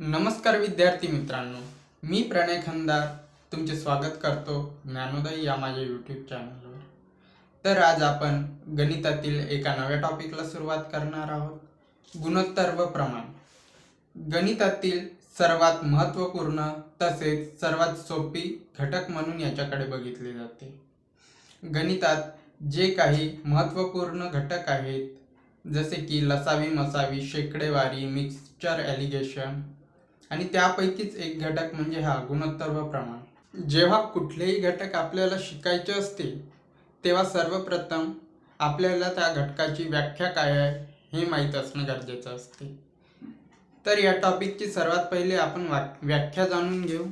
नमस्कार विद्यार्थी मित्रांनो मी प्रणय खंदार तुमचे स्वागत करतो ज्ञानोदय या माझ्या यूट्यूब चॅनलवर तर आज आपण गणितातील एका नव्या टॉपिकला सुरुवात करणार आहोत गुणोत्तर व प्रमाण. गणितातील सर्वात महत्त्वपूर्ण तसेच सर्वात सोपी घटक म्हणून याच्याकडे बघितले जाते. गणितात जे काही महत्त्वपूर्ण घटक आहेत जसे की लसावी मसावी शेकडेवारी मिक्सचर ॲलिगेशन आणि त्यापैकीच एक घटक म्हणजे हा गुणोत्तर व प्रमाण. जेव्हा कुठलेही घटक आपल्याला शिकायचे असते तेव्हा सर्वप्रथम आपल्याला त्या घटकाची व्याख्या काय आहे हे माहीत असणं गरजेचं असते. तर या टॉपिकची सर्वात पहिले आपण व्याख्या जाणून घेऊ.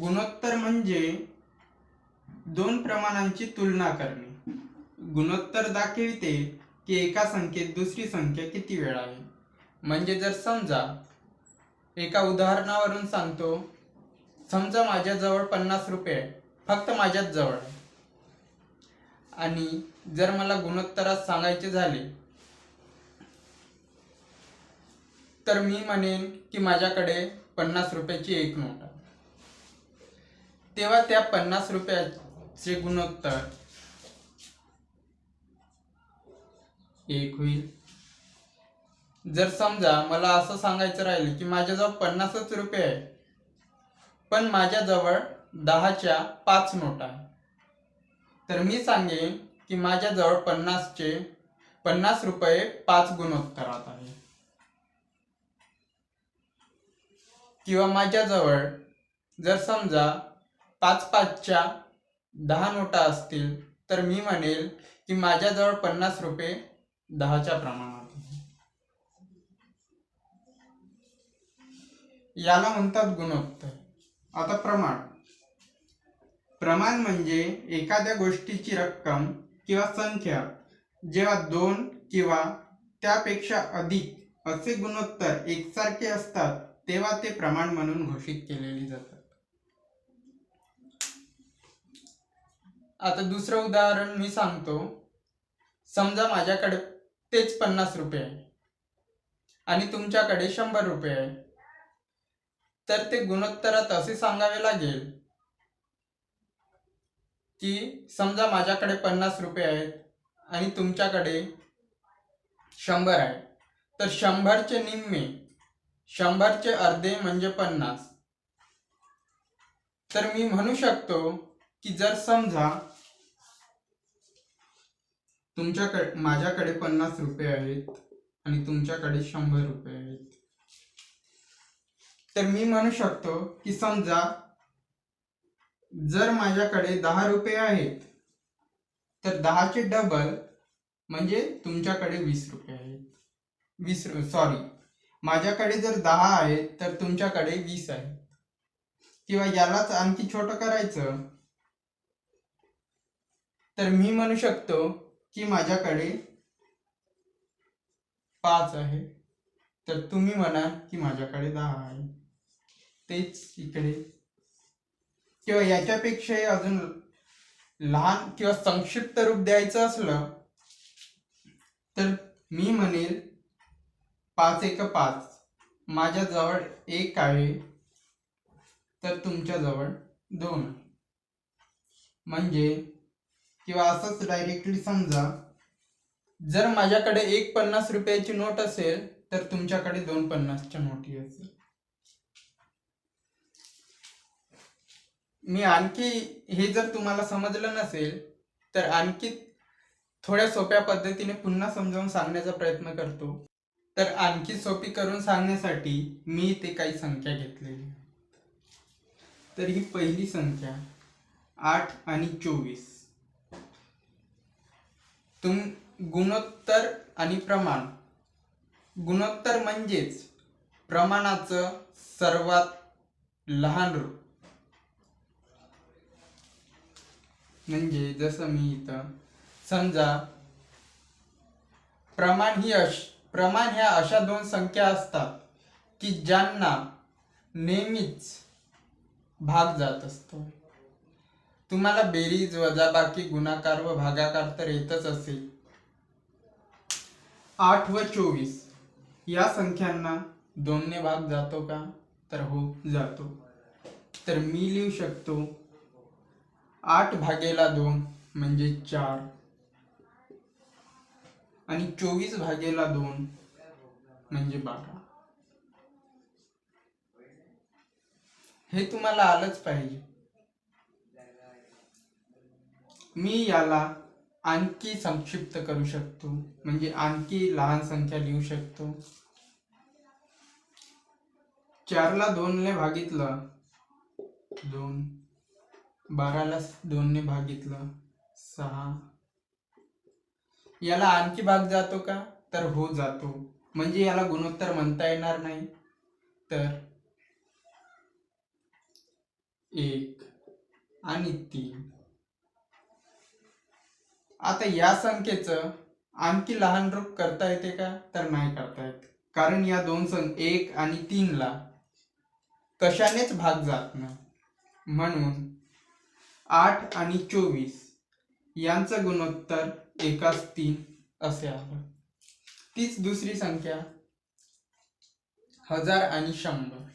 गुणोत्तर म्हणजे दोन प्रमाणांची तुलना करणे. गुणोत्तर दाखविते की एका संख्येत दुसरी संख्या किती वेळा आहे? म्हणजे जर समजा एका उदाहरणावरून सांगतो समजा माझ्याजवळ पन्नास रुपये फक्त माझ्याच जवळ आणि जर मला गुणोत्तरात सांगायचे झाले तर मी म्हणेन की माझ्याकडे पन्नास रुपयाची एक नोट तेव्हा त्या पन्नास रुपयाचे गुणोत्तर एक होईल. जर समजा मला असं सांगायचं राहिलं की माझ्याजवळ पन्नासच रुपये आहे पण माझ्याजवळ दहाच्या पाच नोटा आहे तर मी सांगेन की माझ्याजवळ पन्नासचे पन्नास रुपये पाच गुणोत्तरात आहे किंवा माझ्याजवळ जर समजा पाच पाचच्या दहा नोटा असतील तर मी म्हणेल की माझ्याजवळ पन्नास रुपये दहाच्या प्रमाणात आहे. याला म्हणतात गुणोत्तर. आता प्रमाण. प्रमाण म्हणजे एखाद्या गोष्टीची रक्कम किंवा संख्या जेव्हा दोन किंवा त्यापेक्षा अधिक असे गुणोत्तर एकसारखे असतात तेव्हा ते प्रमाण म्हणून घोषित केलेली जातात. आता दुसरं उदाहरण मी सांगतो. समजा माझ्याकडे तेच पन्नास रुपये आहे. आणि तुमच्याकडे शंभर रुपये आहे. तर ते गुणोत्तरात असे सांगावे लागेल की समजा माझ्याकडे पन्नास रुपये आहेत आणि तुमच्याकडे शंभर आहे. तर शंभरचे निम्मे शंभरचे अर्धे म्हणजे पन्नास. तर मी म्हणू शकतो की जर समजा तुमच्याकडे माझ्याकडे पन्नास रुपये आहेत आणि तुमच्याकडे शंभर रुपये आहेत तर मी म्हणू शकतो की समजा जर माझ्याकडे दहा रुपये आहेत तर दहाचे डबल म्हणजे तुमच्याकडे वीस रुपये आहेत. वीस सॉरी माझ्याकडे जर दहा आहेत तर तुमच्याकडे वीस आहेत. किंवा यालाच आणखी छोटं करायचं तर मी म्हणू शकतो की माझ्याकडे पाच आहे. तर तुम्ही म्हणाल की माझ्याकडे दहा आहे. तेच इकडे. किंवा याच्यापेक्षाही अजून लहान किंवा संक्षिप्त रूप द्यायचं असलं तर मी म्हणेल पाच एक पाच. माझ्याजवळ एक आहे तर तुमच्याजवळ दोन. म्हणजे किंवा असंच डायरेक्टली समजा जर माझ्याकडे एक पन्नास रुपयाची नोट असेल तर तुमच्याकडे दोन पन्नासच्या नोटी असेल. मी आणखी हे जर तुम्हाला समजलं नसेल तर आणखी थोड्या सोप्या पद्धतीने पुन्हा समजावून सांगण्याचा प्रयत्न करतो. तर आणखी सोपी करून सांगण्यासाठी मी ते काही संख्या घेतलेली तर ही पहिली संख्या आठ आणि चोवीस. तुम गुणोत्तर आणि प्रमाण. गुणोत्तर म्हणजेच प्रमाणाचं सर्वात लहान रूप. म्हणजे जसं मी इथं समजा प्रमाण ही अश प्रमाण ह्या अशा दोन संख्या असतात की ज्यांना नेहमीच भाग जात असतो. तुम्हाला बेरीज वजाबाकी गुणाकार व भागाकार तर येतच असेल. आठ व चोवीस. या संख्यांना दोनने भाग जातो का? तर हो जातो. तर मी लिहू शकतो आठ भागेला दोन म्हणजे चार. आणि चोवीस भागेला दोन म्हणजे बारा. हे तुम्हाला आलंच पाहिजे. मी याला आणखी संक्षिप्त करू शकतो. म्हणजे आणखी लहान संख्या लिहू शकतो. चारला दोनने भागितलं. दोन. बाराला दोनने भागितलं. सहा. याला आणखी भाग जातो का? तर हो जातो. म्हणजे याला गुणोत्तर म्हणता येणार नाही. तर एक आणि तीन. आता या संख्येचं आणखी लहान रूप करता येते का? तर नाही करता येत. कारण या दोन संख एक आणि तीनला कशानेच भाग जात नाही. म्हणून आठ आणि चोवीस यांचं गुणोत्तर एकाच तीन असे आलं तीच दुसरी संख्या हजार आणि शंभर.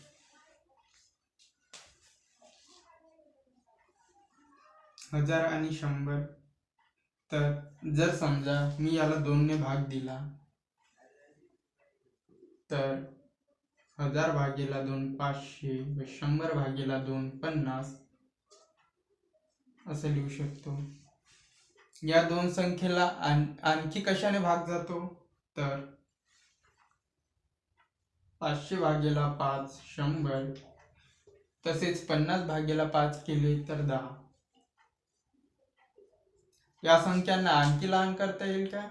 हजार आणि शंभर तर जर समजा मी याला दोनने भाग दिला तर हजार भागेला दोन पाचशे व शंभर भागेला दोन पन्नास असं लिहू शकतो. या दोन संख्येला आण- आणखी कशाने भाग जातो? तर पाचशे भागेला पाच शंभर तसेच पन्नास भागेला पाच केले तर दहा. या संख्यांना आणखी लहान करता येईल का?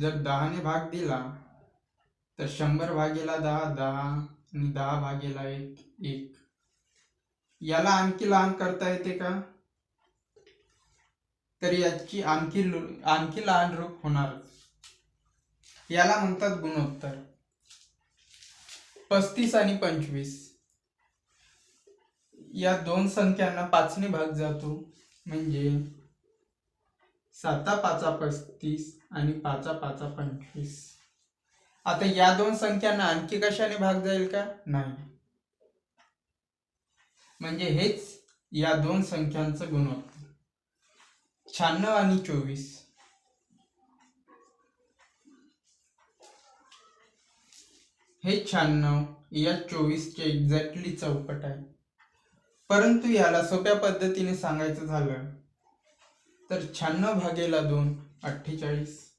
जर दहाने भाग दिला तर शंभर भागेला दहा दहा आणि दहा भागेला एक एक. याला आणखी लहान करता येते का? तर याची आणखी आणखी लहान रूप होणार. याला म्हणतात गुणोत्तर. पस्तीस आणि पंचवीस. या दोन संख्यांना पाचने भाग जातो. म्हणजे साता पाचा पस्तीस आणि पाचा पाचा पंचवीस. आता या दोन संख्यांना आणखी कशाने भाग जाईल का? नाही. म्हणजे हेच या दोन संख्यांचं गुणोत्तर. शहाण्णव आणि चोवीस. हे शहाण्णव या चोवीसचे एक्झॅक्टली चौपट आहे. परंतु याला सोप्या पद्धतीने सांगायचं झालं तर शहाण्णव भागेला दोन अठ्ठेचाळीस.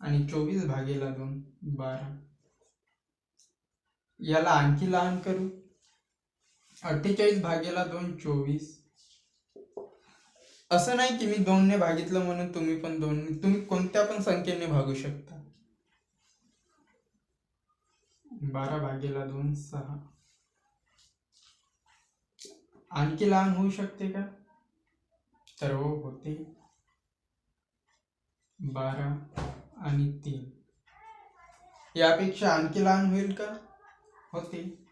आणि चोवीस भागेला दोन बारा. याला आणखी लहान करू. अठ्ठेचाळीस भागेला दोन चोवीस. असं नाही की मी दोनने भागितलं म्हणून तुम्ही पण दोन तुम्ही कोणत्या पण संख्येने भागू शकता. बारा भागेला दोन सहा. आणखी लहान होऊ शकते का? तर हो होते. बारा आणि तीन. यापेक्षा आणखी लहान होईल का? होते.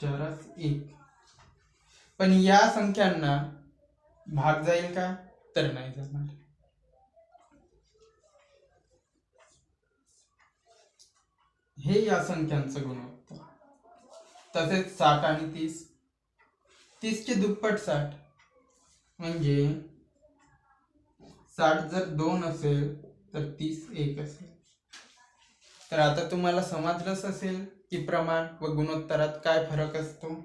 चारच एक. पण या संख्यांना भाग जाईल का? तर नाही जाणार. हे या संख्यांचं गुणवत्ता तसेच साठ आणि तीस. तीसचे दुप्पट साठ. म्हणजे साठ जर दोन असेल तर तीस एक असेल. तर आता तुम्हाला समजलंच असेल की प्रमाण व गुणोत्तरात काय फरक असतो?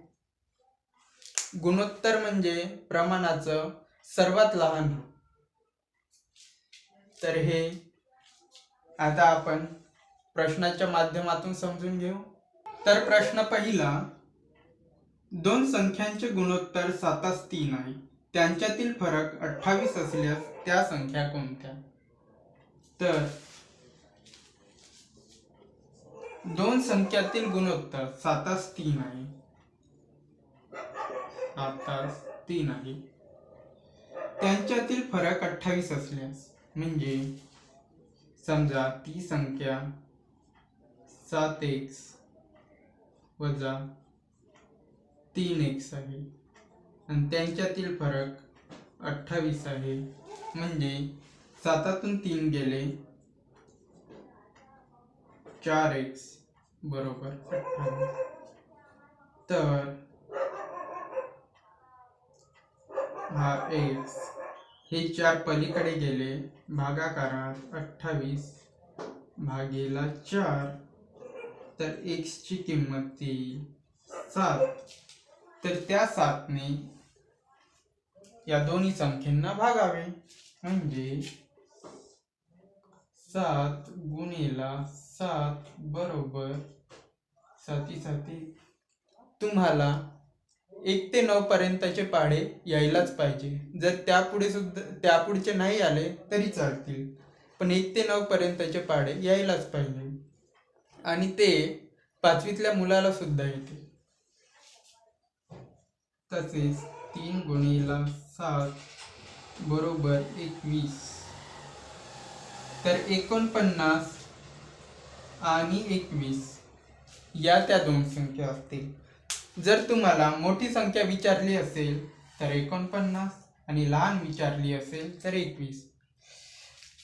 गुणोत्तर म्हणजे प्रमाणाचं सर्वात लहान रूप. तर हे आता आपण प्रश्नाच्या माध्यमातून समजून घेऊ. तर प्रश्न पहिला दोन संख्यांचे गुणोत्तर सातास तीन आहे. त्यांच्यातील फरक अठ्ठावीस असल्यास त्या संख्या कोणत्या? तर दोन संख्यातील गुणोत्तर सातास तीन आहे. सातास तीन आहे. त्यांच्यातील फरक अठ्ठावीस असल्यास म्हणजे समजा ती संख्या सात एक्स वजा तीन एक्स आहे. आणि त्यांच्यातील फरक अठ्ठावीस आहे. म्हणजे सातातून तीन गेले चार एक्स बरोबर अठ्ठावीस. तर हा एक्स हे चार पलीकडे गेले भागाकारात अठ्ठावीस भागेला चार. तर एक्सची किंमत येईल सात. तर त्या सातने या दोन्ही संख्यांना भागावे. म्हणजे सात गुणेला सात बरोबर साती साती तुम्हाला एक ते नऊ पर्यंतचे पाढे यायलाच पाहिजे. जर त्यापुढे सुद्धा त्यापुढचे नाही आले तरी चालतील. पण एक ते नऊ पर्यंतचे पाढे यायलाच पाहिजे. आणि ते पाचवीतल्या मुलाला सुद्धा येते तसेच तीन गुणिला सात बरोबर एकवीस. तर एकोणपन्नास आणि एकवीस या त्या दोन संख्या असतील. जर तुम्हाला मोठी संख्या विचारली असेल तर एकोणपन्नास आणि लहान विचारली असेल तर एकवीस.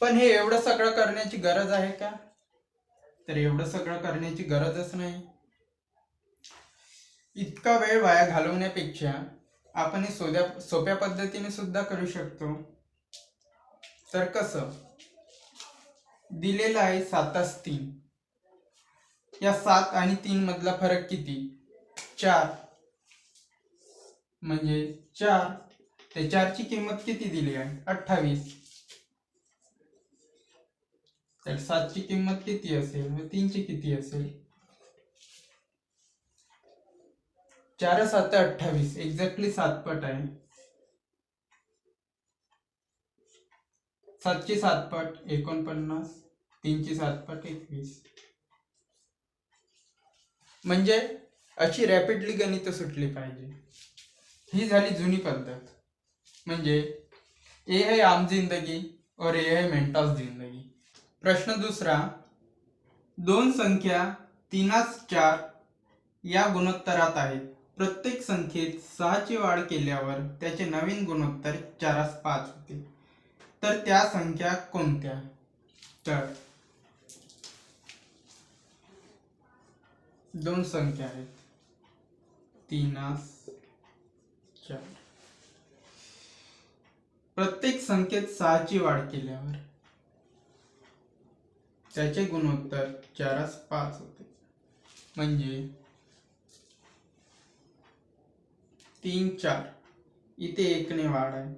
पण हे एवढं सगळं करण्याची गरज आहे का? तर एवढं सगळं करण्याची गरजच नाही. इतका वेळ वाया घालवण्यापेक्षा आपण हे सोप्या सोप्या पद्धतीने सुद्धा करू शकतो. तर कसं? दिलेलं आहे सातास तीन. या सात आणि तीन मधला फरक किती? चार. म्हणजे चार ते चारची किंमत किती दिली आहे? अठ्ठावीस. तर सातची किंमत किती असेल? व तीनची किती असेल? चार सात अठ्ठावीस. एक्झॅक्टली सात पट आहे. सातशे सात पट एकोणपन्नास. तीनशे सात पट एकवीस. म्हणजे अशी रॅपिडली गणित सुटली पाहिजे. ही झाली जुनी पद्धत. म्हणजे ए है आम जिंदगी और ए है मेंटॉस जिंदगी. प्रश्न दुसरा दोन संख्या तीनास चार या गुणोत्तरात आहेत. प्रत्येक संख्येत सहाची वाढ केल्यावर त्याचे नवीन गुणोत्तर चारास पाच होते. तर त्या संख्या कोणत्या? तर दोन संख्या आहेत. तीनास चार. प्रत्येक संख्येत सहाची वाढ केल्यावर त्याचे गुणोत्तर चारास पाच होते. म्हणजे तीन चार. इथे एकने वाढ आहे.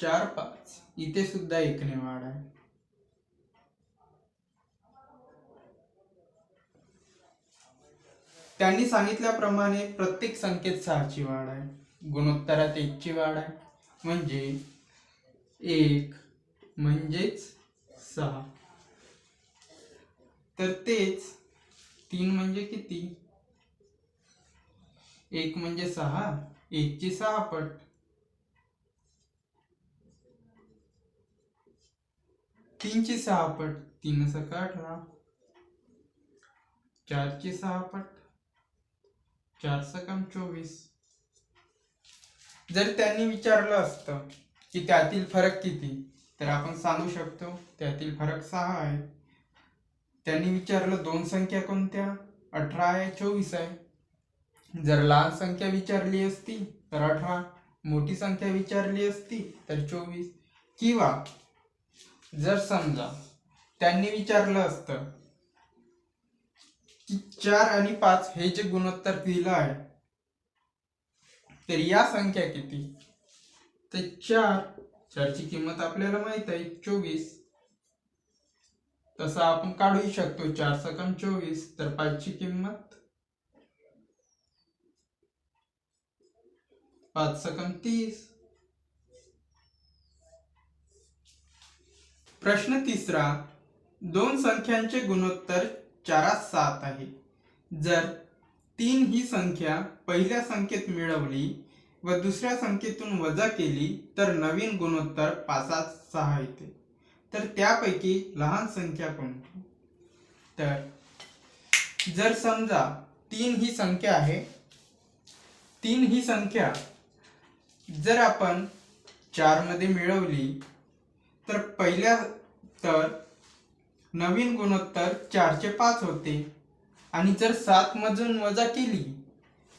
चार पाच. इथे सुद्धा एकने वाढ आहे. त्यांनी सांगितल्याप्रमाणे प्रत्येक संख्येत सहाची वाढ आहे. गुणोत्तरात एकची वाढ आहे. म्हणजे एक म्हणजेच सहा. तर तेच तीन म्हणजे किती? एक म्हणजे सहा एकचे सहा पट. तीनची सहा पट तीन सका अठरा. चारची सहा पट चार सकाम चोवीस. जर त्यांनी विचारलं असतं की त्यातील फरक किती तर आपण सांगू शकतो त्यातील फरक सहा आहे. त्यांनी विचारलं दोन संख्या कोणत्या? अठरा आहे चोवीस आहे. जर लहान संख्या विचारली असती तर अठरा. मोठी संख्या विचारली असती तर चोवीस. किंवा जर समजा त्यांनी विचारलं असतं की चार आणि पाच हे जे गुणोत्तर दिलं आहे तर या संख्या किती? तर चार. चारची किंमत आपल्याला माहीत आहे चोवीस. तसं आपण काढू शकतो. चार सकम चोवीस तर पाचची किंमत? पाच सकम तीस. प्रश्न तिसरा दोन संख्यांचे गुणोत्तर चारात सात आहे. जर तीन ही संख्या पहिल्या संख्येत मिळवली व दुसऱ्या संख्येतून वजा केली तर नवीन गुणोत्तर पाचात सहा येते. तर त्यापैकी लहान संख्या कोणती? तर जर समजा तीन ही संख्या आहे तीन ही संख्या जर आपण चारमध्ये मिळवली तर पहिल्या तर नवीन गुणोत्तर चारचे पाच होते. आणि जर सातमधून वजा केली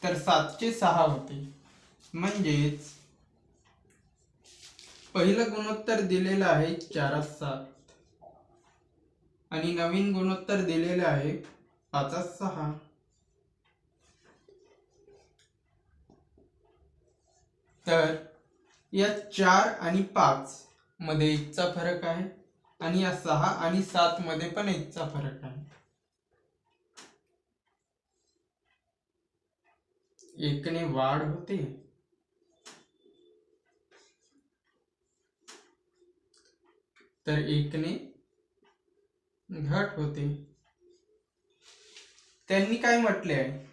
तर सातचे सहा होते. म्हणजेच पहिलं गुणोत्तर दिलेलं आहे चारात सात. आणि नवीन गुणोत्तर दिलेलं आहे पाचात सहा. तर या चार आणि पाच मध्ये एकचा फरक आहे आणि या सहा आणि सात मध्ये पण एकचा फरक आहे. एकने वाढ होते. तर एकने घट होते. त्यांनी काय म्हटले आहे?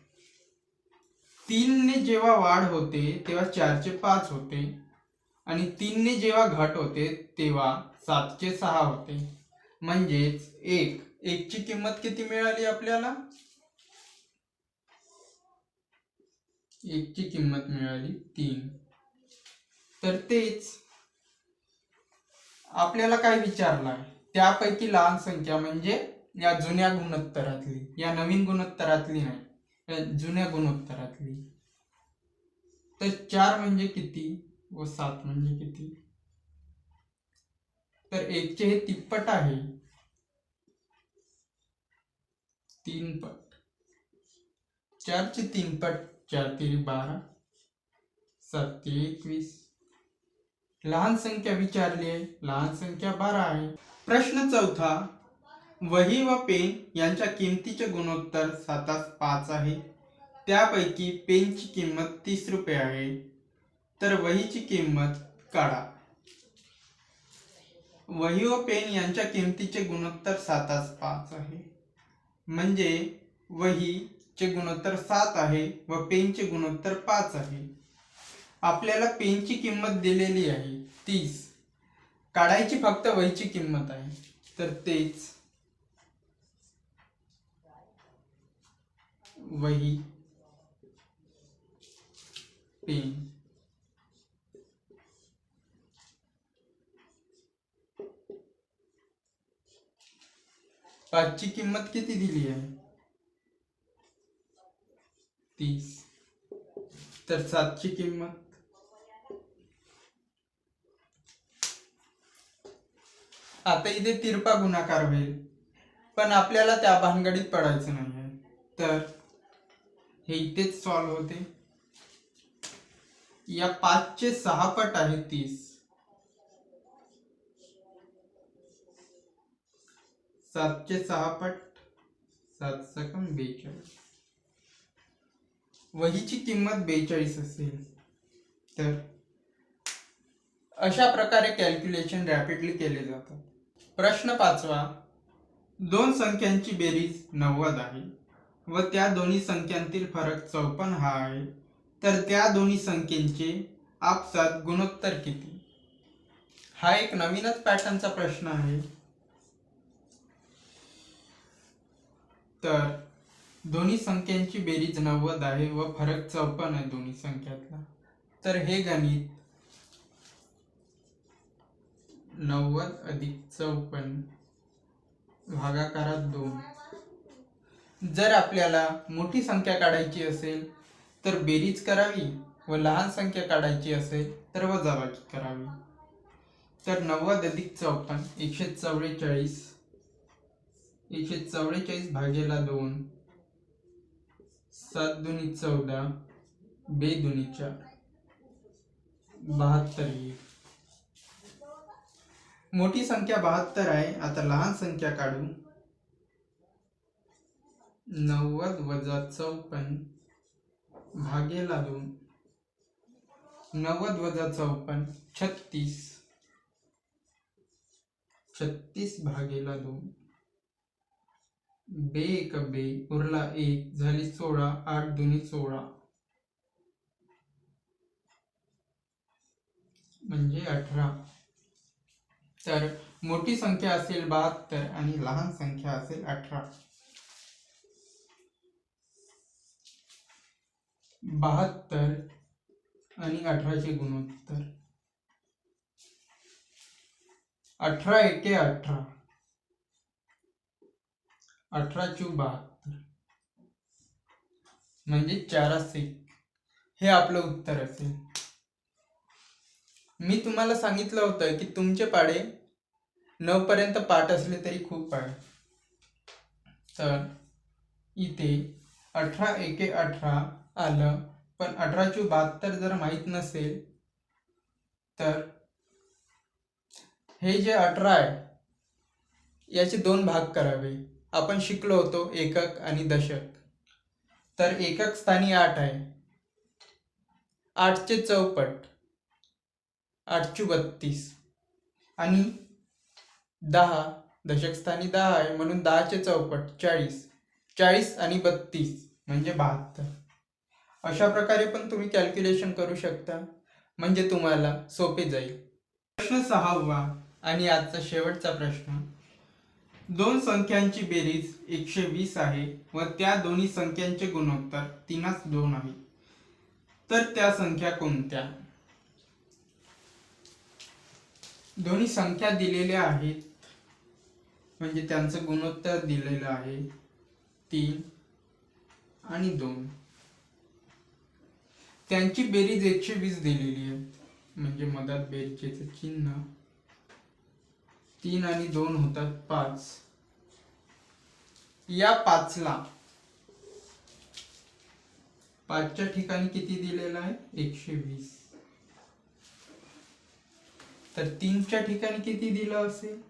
तीनने जेव्हा वाढ होते तेव्हा चारचे पाच होते. आणि तीनने जेव्हा घट होते तेव्हा सातचे सहा होते. म्हणजेच एक. एकची किंमत किती मिळाली आपल्याला? एकची किंमत मिळाली तीन. तर तेच. आपल्याला काय विचारलं त्यापैकी लहान संख्या म्हणजे या जुन्या गुणोत्तरातली या नवीन गुणोत्तरातली नाही या जुन्या गुणोत्तरातली. तर चार म्हणजे किती व सात म्हणजे किती? तर एकचे हे तिप्पट आहे. तीन पट चारचे तीन पट चार तिरी बारा सात ते एकवीस लहान संख्या विचारली आहे लहान संख्या बारा आहे. प्रश्न चौथा वही व पेन यांच्या किमतीचे गुणोत्तर सातास पाच आहे. त्यापैकी पेनची किंमत तीस रुपये आहे. तर वहीची किंमत काढा. वही व पेन यांच्या किमतीचे गुणोत्तर सातास पाच आहे. म्हणजे वहीचे गुणोत्तर सात आहे व पेनचे गुणोत्तर पाच आहे. आपल्याला पेनची किंमत दिलेली आहे. तीस. काढायची फक्त वहीची किंमत आहे. तर तेच. वही. पेन. पाचची किंमत किती दिली आहे? तीस. तर सातची किंमत? आता इथे तिरपा गुणाकार होईल. पण आपल्याला त्या भानगडीत पडायचं नाही आहे तर हे इथेच सॉल्व होते. या पाचचे सहा पट आहे तीस. सातचे सहा पट सात सकम बेचाळीस. वहीची किंमत बेचाळीस असेल. तर अशा प्रकारे कॅल्क्युलेशन रॅपिडली केले जातात. प्रश्न पाचवा. दोन संख्यांची बेरीज नव्वद आहे व त्या दोन्ही संख्यांतील फरक चौपन्न हा आहे. तर त्या दोन्ही संख्येचे आपसात गुणोत्तर किती? हा एक नवीनच पॅटर्नचा प्रश्न आहे. तर दोन्ही संख्यांची बेरीज नव्वद आहे व फरक चौपन्न आहे दोन्ही संख्यातला. तर हे गणित नव्वद अधिक चौपन्न भागाकारात दोन. जर आपल्याला मोठी संख्या काढायची असेल तर बेरीज करावी व लहान संख्या काढायची असेल तर वजाबाकी करावी. तर नव्वद अधिक चौपन्न एकशे चव्वेचाळीस. एकशे चव्वेचाळीस भागेला दोन. सात दुनी चौदा बे दुनी चार. बहात्तर मोठी संख्या बहात्तर आहे. आता लहान संख्या काढू. नव्वद वजा चौपन्न भागेला दोन नव्वद वजा चौपन्न छत्तीस. छत्तीस भागेला दोन बे एक बे उरला एक झाली सोळा आठ दुनी सोळा. म्हणजे अठरा. तर मोठी संख्या असेल बहात्तर आणि लहान संख्या असेल अठरा. बहात्तर आणि अठराचे गुणोत्तर. अठरा एके अठरा. अठरा चू बहात्तर. म्हणजे चारा से हे आपलं उत्तर असेल. मी तुम्हाला सांगितलं होतं की तुमचे पाडे नऊ पर्यंत पाठ असले तरी खूप आहे तर इथे अठरा एके अठरा आलं पण अठरा चू बहात्तर जर माहीत नसेल तर हे जे अठरा आहे याचे दोन भाग करावे. आपण शिकलो होतो एकक आणि दशक. तर एकक स्थानी आठ आहे. आठचे चौपट. आठशे बत्तीस. आणि दहा दशकस्थानी दहा आहे म्हणून दहाचे चौपट चाळीस. चाळीस आणि बत्तीस म्हणजे बहात्तर. अशा प्रकारे पण तुम्ही कॅल्क्युलेशन करू शकता. म्हणजे तुम्हाला सोपे जाईल. प्रश्न सहावा आणि आजचा शेवटचा प्रश्न. दोन संख्यांची बेरीज एकशे वीस आहे व त्या दोन्ही संख्यांचे गुणोत्तर तीनास दोन आहे. तर त्या संख्या कोणत्या? दोन्ही संख्या दिलेल्या आहेत. म्हणजे त्यांचं गुणोत्तर दिलेलं आहे. तीन आणि दोन. त्यांची बेरीज एकशे वीस दिलेली आहे. म्हणजे मधात बेरजेचं चिन्ह. तीन आणि दोन होतात पाच. या पाचला पाचच्या ठिकाणी किती दिलेला आहे? एकशे वीस. तर तीनच्या ठिकाणी किती दिलं असेल?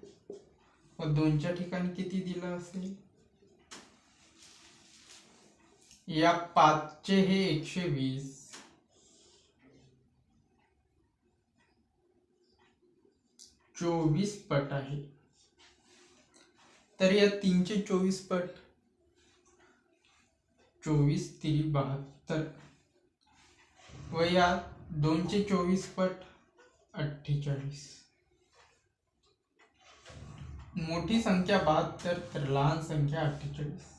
व दोनच्या ठिकाणी किती दिलं असेल? या पाचचे हे एकशे वीस. चोवीस पट आहे. तर या तीनचे चोवीस पट. चोवीस तिरी बहात्तर. व या दोनचे चोवीस पट. अठ्ठेचाळीस. मोठी संख्या बहात्तर तर लहान संख्या अठ्ठेचाळीस.